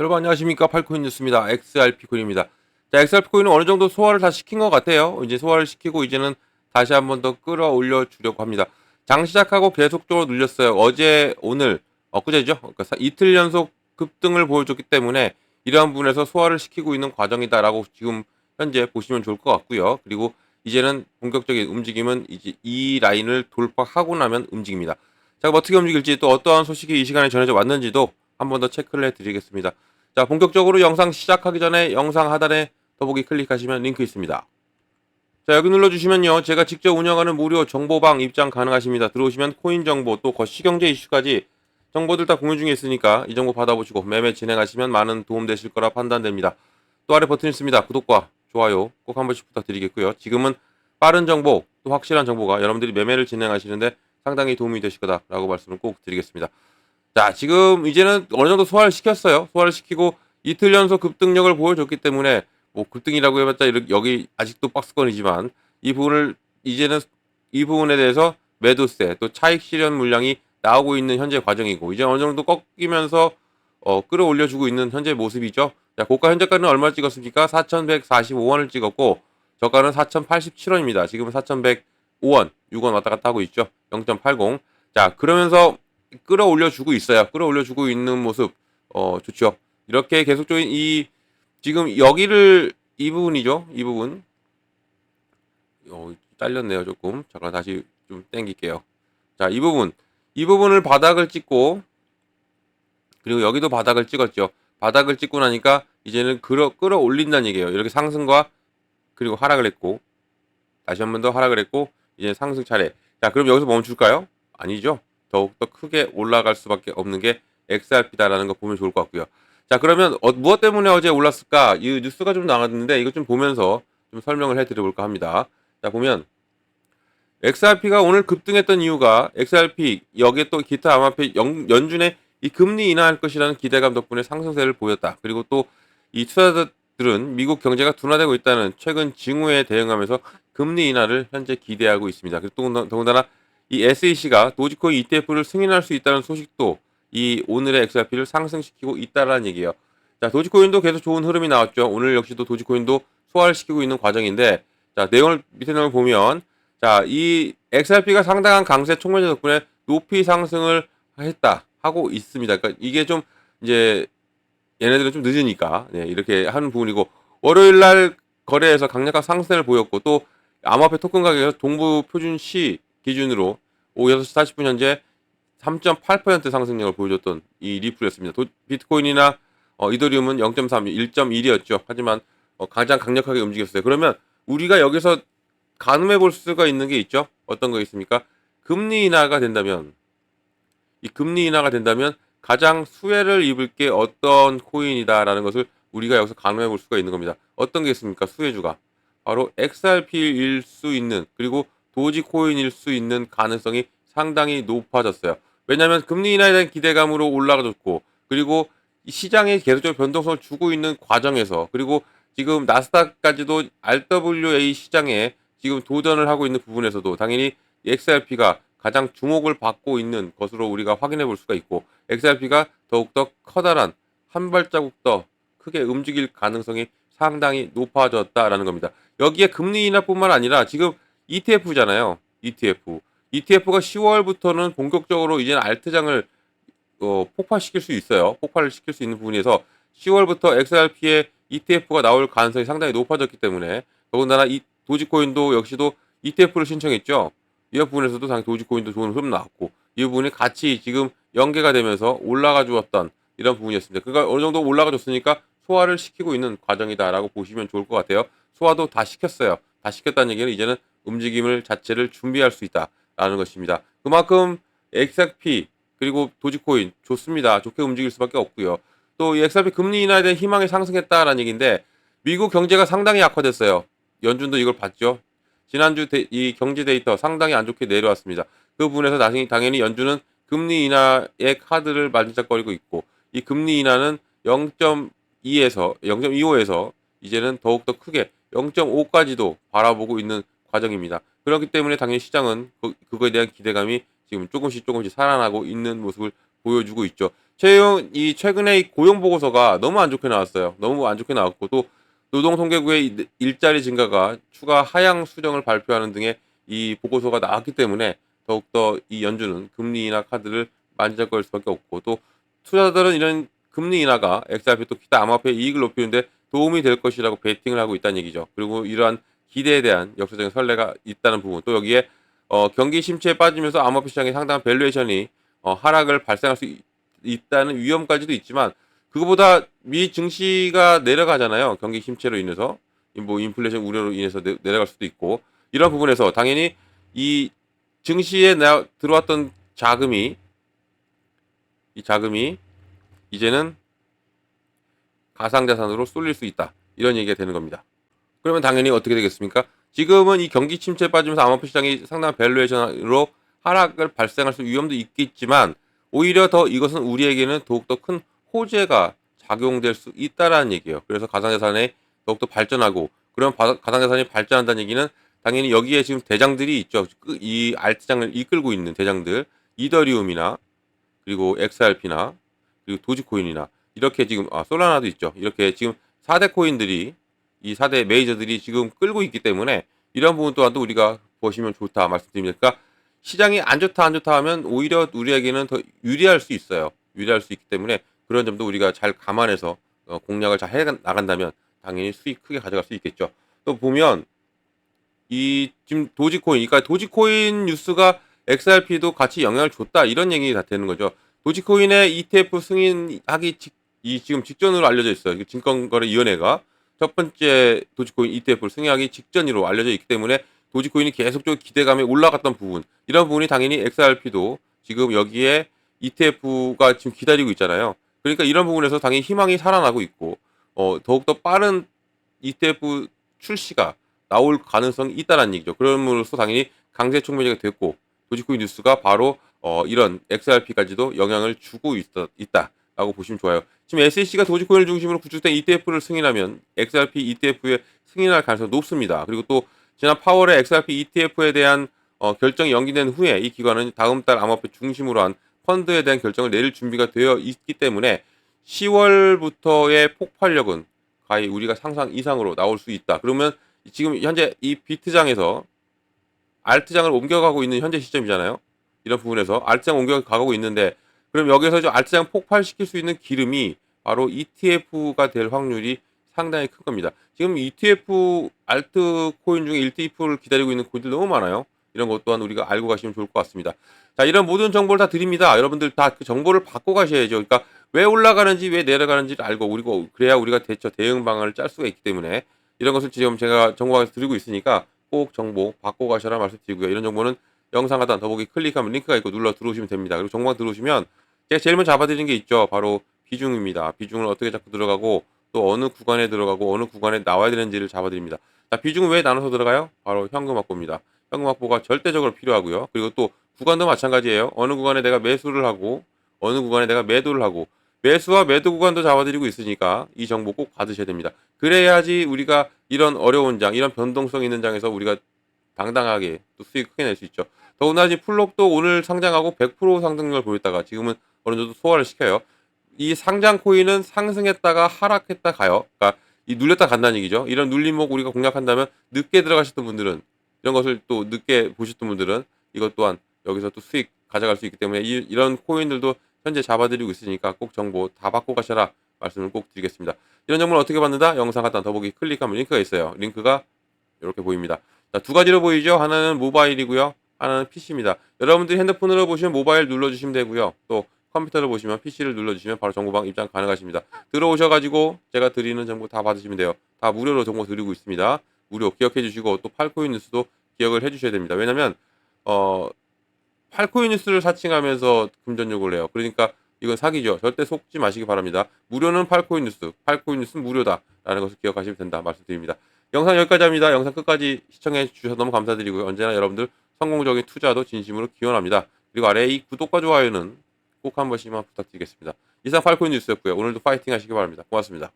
여러분 안녕하십니까 팔코인 뉴스입니다. XRP 코인입니다. 자, XRP 코인은 어느 정도 소화를 다 시킨 것 같아요. 이제 소화를 시키고 이제는 다시 한번 더 끌어올려 주려고 합니다. 장 시작하고 계속적으로 눌렸어요. 어제, 오늘, 엊그제죠. 그러니까 사- 이틀 연속 급등을 보여줬기 때문에 이러한 부분에서 소화를 시키고 있는 과정이다라고 지금 현재 보시면 좋을 것 같고요. 그리고 이제는 본격적인 움직임은 이제 이 라인을 돌파하고 나면 움직입니다. 자, 어떻게 움직일지 또 어떠한 소식이 이 시간에 전해져 왔는지도 한 번 더 체크를 해드리겠습니다. 자, 본격적으로 영상 시작하기 전에 영상 하단에 더보기 클릭하시면 링크 있습니다. 자, 여기 눌러주시면요. 제가 직접 운영하는 무료 정보방 입장 가능하십니다. 들어오시면 코인 정보 또 거시경제 이슈까지 정보들 다 공유 중에 있으니까 이 정보 받아보시고 매매 진행하시면 많은 도움 되실 거라 판단됩니다. 또 아래 버튼 있습니다. 구독과 좋아요 꼭 한 번씩 부탁드리겠고요. 지금은 빠른 정보 또 확실한 정보가 여러분들이 매매를 진행하시는데 상당히 도움이 되실 거다라고 말씀을 꼭 드리겠습니다. 자, 지금 이제는 어느 정도 소화를 시켰어요. 소화를 시키고 이틀 연속 급등력을 보여줬기 때문에 뭐 급등이라고 해봤자 여기 아직도 박스권이지만 이 부분을 이제는 이 부분에 대해서 매도세 또 차익 실현 물량이 나오고 있는 현재 과정이고 이제 어느 정도 꺾이면서 어, 끌어올려주고 있는 현재 모습이죠. 자, 고가 현재가는 얼마 찍었습니까? 4,145원을 찍었고 저가는 4,087원입니다. 지금은 4,105원, 6원 왔다 갔다 하고 있죠. 0.80. 자, 그러면서 끌어올려주고 있어요. 끌어올려주고 있는 모습, 어, 좋죠. 이렇게 계속적인 이, 지금 여기를, 이 부분이죠. 이 부분. 어, 딸렸네요. 조금. 잠깐 다시 좀 땡길게요. 자, 이 부분. 이 부분을 바닥을 찍고, 그리고 여기도 바닥을 찍었죠. 바닥을 찍고 나니까 이제는 끌어, 끌어올린다는 얘기예요. 이렇게 상승과 그리고 하락을 했고, 다시 한 번 더 하락을 했고, 이제 상승 차례. 자, 그럼 여기서 멈출까요? 아니죠. 더욱더 크게 올라갈 수밖에 없는 게 XRP다라는 거 보면 좋을 것 같고요. 자, 그러면 어, 무엇 때문에 어제 올랐을까? 이 뉴스가 좀 나왔는데 이거 좀 보면서 좀 설명을 해드려볼까 합니다. 자, 보면 XRP가 오늘 급등했던 이유가 XRP 여기에 또 기타 암호화폐 연, 연준의 이 금리 인하할 것이라는 기대감 덕분에 상승세를 보였다. 그리고 또 이 투자자들은 미국 경제가 둔화되고 있다는 최근 징후에 대응하면서 금리 인하를 현재 기대하고 있습니다. 그리고 또 더군다나 이 SEC가 도지코인 ETF를 승인할 수 있다는 소식도 이 오늘의 XRP를 상승시키고 있다라는 얘기예요. 자, 도지코인도 계속 좋은 흐름이 나왔죠. 오늘 역시도 도지코인도 소화를 시키고 있는 과정인데, 자, 내용을 밑에 내용을 보면, 자, 이 XRP가 상당한 강세 촉매제 덕분에 높이 상승을 했다 하고 있습니다. 그러니까 이게 좀 이제 얘네들은 좀 늦으니까 네, 이렇게 하는 부분이고 월요일 날 거래에서 강력한 상승을 보였고 또 암호화폐 토큰 가격에서 동부 표준 시 기준으로 오후 6시 40분 현재 3.8% 상승력을 보여줬던 이 리플이었습니다. 도, 비트코인이나 어, 이더리움은 0.3, 1.1이었죠. 하지만 어, 가장 강력하게 움직였어요. 그러면 우리가 여기서 가늠해 볼 수가 있는 게 있죠. 어떤 거 있습니까? 금리 인하가 된다면 이 금리 인하가 된다면 가장 수혜를 입을 게 어떤 코인이다라는 것을 우리가 여기서 가늠해 볼 수가 있는 겁니다. 어떤 게 있습니까? 수혜주가 바로 XRP일 수 있는 그리고 도지코인일 수 있는 가능성이 상당히 높아졌어요. 왜냐하면 금리 인하에 대한 기대감으로 올라가졌고 그리고 이 시장에 계속적으로 변동성을 주고 있는 과정에서 그리고 지금 나스닥까지도 RWA 시장에 지금 도전을 하고 있는 부분에서도 당연히 XRP가 가장 주목을 받고 있는 것으로 우리가 확인해 볼 수가 있고 XRP가 더욱더 커다란 한 발자국 더 크게 움직일 가능성이 상당히 높아졌다라는 겁니다. 여기에 금리 인하뿐만 아니라 지금 ETF잖아요. ETF. ETF가 10월부터는 본격적으로 이제는 알트장을 어, 폭발시킬 수 있어요. 폭발을 시킬 수 있는 부분에서 10월부터 XRP의 ETF가 나올 가능성이 상당히 높아졌기 때문에 더군다나 이 도지코인도 역시도 ETF를 신청했죠. 이 부분에서도 당연히 도지코인도 좋은 흐름 나왔고 이 부분이 같이 지금 연계가 되면서 올라가 주었던 이런 부분이었습니다. 그러니까 어느 정도 올라가 줬으니까 소화를 시키고 있는 과정이다라고 보시면 좋을 것 같아요. 소화도 다 시켰어요. 다 시켰다는 얘기는 이제는 움직임을 자체를 준비할 수 있다라는 것입니다. 그만큼 XRP 그리고 도지코인 좋습니다. 좋게 움직일 수밖에 없고요. 또 이 XRP 금리 인하에 대한 희망이 상승했다라는 얘기인데 미국 경제가 상당히 악화됐어요. 연준도 이걸 봤죠. 지난주 데, 이 경제 데이터 상당히 안 좋게 내려왔습니다. 그 부분에서 나중에 당연히 연준은 금리 인하의 카드를 만지작거리고 있고 이 금리 인하는 0.2에서 0.25에서 이제는 더욱더 크게 0.5까지도 바라보고 있는 과정입니다. 그렇기 때문에 당연히 시장은 그, 그거에 대한 기대감이 지금 조금씩 조금씩 살아나고 있는 모습을 보여주고 있죠. 최용 이 최근에 이 고용 보고서가 너무 안 좋게 나왔어요. 너무 안 좋게 나왔고 또 노동 통계부의 이- 일자리 증가가 추가 하향 수정을 발표하는 등의 이 보고서가 나왔기 때문에 더욱더 이 연준은 금리 인하 카드를 만지작거릴 수밖에 없고 또 투자자들은 이런 금리 인하가 XRP 또 기타 암호화폐 이익을 높이는데 도움이 될 것이라고 베팅을 하고 있다는 얘기죠. 그리고 이러한 기대에 대한 역사적인 선례가 있다는 부분 또 여기에 어, 경기 침체에 빠지면서 암호화폐 시장에 상당한 밸류에이션이 어, 하락을 발생할 수 있, 있다는 위험까지도 있지만 그거보다 미 증시가 내려가잖아요. 경기 침체로 인해서 이뭐 인플레이션 우려로 인해서 내, 내려갈 수도 있고 이런 부분에서 당연히 이 증시에 나, 들어왔던 자금이 이 자금이 이제는 가상자산으로 쏠릴 수 있다. 이런 얘기가 되는 겁니다. 그러면 당연히 어떻게 되겠습니까? 지금은 이 경기 침체에 빠지면서 암호화폐 시장이 상당한 밸류에이션으로 하락을 발생할 수 위험도 있겠지만 오히려 더 이것은 우리에게는 더욱더 큰 호재가 작용될 수 있다라는 얘기예요. 그래서 가상자산에 더욱더 발전하고 바- 가상자산이 발전한다는 얘기는 당연히 여기에 지금 대장들이 있죠. 그- 이 알트장을 이끌고 있는 대장들 이더리움이나 그리고 XRP나 그리고 도지코인이나 이렇게 지금 아 솔라나도 있죠. 이렇게 지금 4대 코인들이 이 4대 메이저들이 지금 끌고 있기 때문에 이런 부분 또한도 우리가 보시면 좋다 말씀드립니다. 그러니까 시장이 안 좋다 안 좋다 하면 오히려 우리에게는 더 유리할 수 있어요. 유리할 수 있기 때문에 그런 점도 우리가 잘 감안해서 어, 공략을 잘 해 나간다면 당연히 수익 크게 가져갈 수 있겠죠. 또 보면 이 지금 도지코인, 그러니까 도지코인 뉴스가 XRP도 같이 영향을 줬다 이런 얘기 다 되는 거죠. 도지코인의 ETF 승인하기 직, 이 지금 직전으로 알려져 있어요. 이 증권거래위원회가 첫 번째 도지코인 ETF를 승인하기 직전으로 알려져 있기 때문에 도지코인이 계속적으로 기대감이 올라갔던 부분 이런 부분이 당연히 XRP도 지금 여기에 ETF가 지금 기다리고 있잖아요. 그러니까 이런 부분에서 당연히 희망이 살아나고 있고 어, 더욱더 빠른 ETF 출시가 나올 가능성이 있다는 얘기죠. 그럼으로써 당연히 강세 촉매제가 됐고 도지코인 뉴스가 바로 어, 이런 XRP까지도 영향을 주고 있다, 있다 라고 보시면 좋아요. 지금 SEC가 도지코인을 중심으로 구축된 ETF를 승인하면 XRP ETF에 승인할 가능성이 높습니다. 그리고 또 지난 8월에 XRP ETF에 대한 어, 결정이 연기된 후에 이 기관은 다음 달 암호화폐 중심으로 한 펀드에 대한 결정을 내릴 준비가 되어 있기 때문에 10월부터의 폭발력은 가히 우리가 상상 이상으로 나올 수 있다. 그러면 지금 현재 이 비트장에서 알트장을 옮겨가고 있는 현재 시점이잖아요. 이런 부분에서 알트장 옮겨가고 있는데 그럼 여기서 저 알트장 폭발시킬 수 있는 기름이 바로 ETF가 될 확률이 상당히 큰 겁니다. 지금 ETF 알트 코인 중에 ETF를 기다리고 있는 코인들 너무 많아요. 이런 것 또한 우리가 알고 가시면 좋을 것 같습니다. 자, 이런 모든 정보를 다 드립니다. 여러분들 다 그 정보를 받고 가셔야죠. 그러니까 왜 올라가는지 왜 내려가는지를 알고 우리가 그래야 우리가 대처 대응 방안을 짤 수가 있기 때문에 이런 것을 지금 제가 정보방에서 드리고 있으니까 꼭 정보 받고 가셔라 말씀드리고요. 이런 정보는 영상 하단 더보기 클릭하면 링크가 있고 눌러 들어오시면 됩니다. 그리고 정보방 들어오시면 제가 제일 먼저 잡아드리는 게 있죠. 바로 비중입니다. 비중을 어떻게 잡고 들어가고 또 어느 구간에 들어가고 어느 구간에 나와야 되는지를 잡아드립니다. 자, 비중은 왜 나눠서 들어가요? 바로 현금 확보입니다. 현금 확보가 절대적으로 필요하고요. 그리고 또 구간도 마찬가지예요. 어느 구간에 내가 매수를 하고 어느 구간에 내가 매도를 하고 매수와 매도 구간도 잡아드리고 있으니까 이 정보 꼭 받으셔야 됩니다. 그래야지 우리가 이런 어려운 장, 이런 변동성 있는 장에서 우리가 당당하게 또 수익 크게 낼 수 있죠. 더군다나 지금 풀록도 오늘 상장하고 100% 상승률을 보였다가 지금은 어느 정도 소화를 시켜요. 이 상장 코인은 상승했다가 하락했다 가요. 그러니까 이 눌렸다 간다는 얘기죠. 이런 눌림목 우리가 공략한다면 늦게 들어가셨던 분들은 이런 것을 또 늦게 보셨던 분들은 이것 또한 여기서 또 수익 가져갈 수 있기 때문에 이, 이런 코인들도 현재 잡아드리고 있으니까 꼭 정보 다 받고 가셔라 말씀을 꼭 드리겠습니다. 이런 정보를 어떻게 받는다? 영상 하단 더보기 클릭하면 링크가 있어요. 링크가 이렇게 보입니다. 자, 두 가지로 보이죠? 하나는 모바일이고요. 하나는 PC입니다. 여러분들이 핸드폰으로 보시면 모바일 눌러주시면 되고요. 또 컴퓨터로 보시면 PC를 눌러주시면 바로 정보방 입장 가능하십니다. 들어오셔가지고 제가 드리는 정보 다 받으시면 돼요. 다 무료로 정보 드리고 있습니다. 무료 기억해 주시고 또 팔코인 뉴스도 기억을 해 주셔야 됩니다. 왜냐면 어 팔코인 뉴스를 사칭하면서 금전 요구를 해요. 그러니까 이건 사기죠. 절대 속지 마시기 바랍니다. 무료는 팔코인 뉴스, 팔코인 뉴스는 무료다라는 것을 기억하시면 된다 말씀드립니다. 영상 여기까지 합니다. 영상 끝까지 시청해 주셔서 너무 감사드리고요. 언제나 여러분들 성공적인 투자도 진심으로 기원합니다. 그리고 아래 이 구독과 좋아요는 꼭 한 번씩만 부탁드리겠습니다. 이상 팔코인 뉴스였고요. 오늘도 파이팅 하시기 바랍니다. 고맙습니다.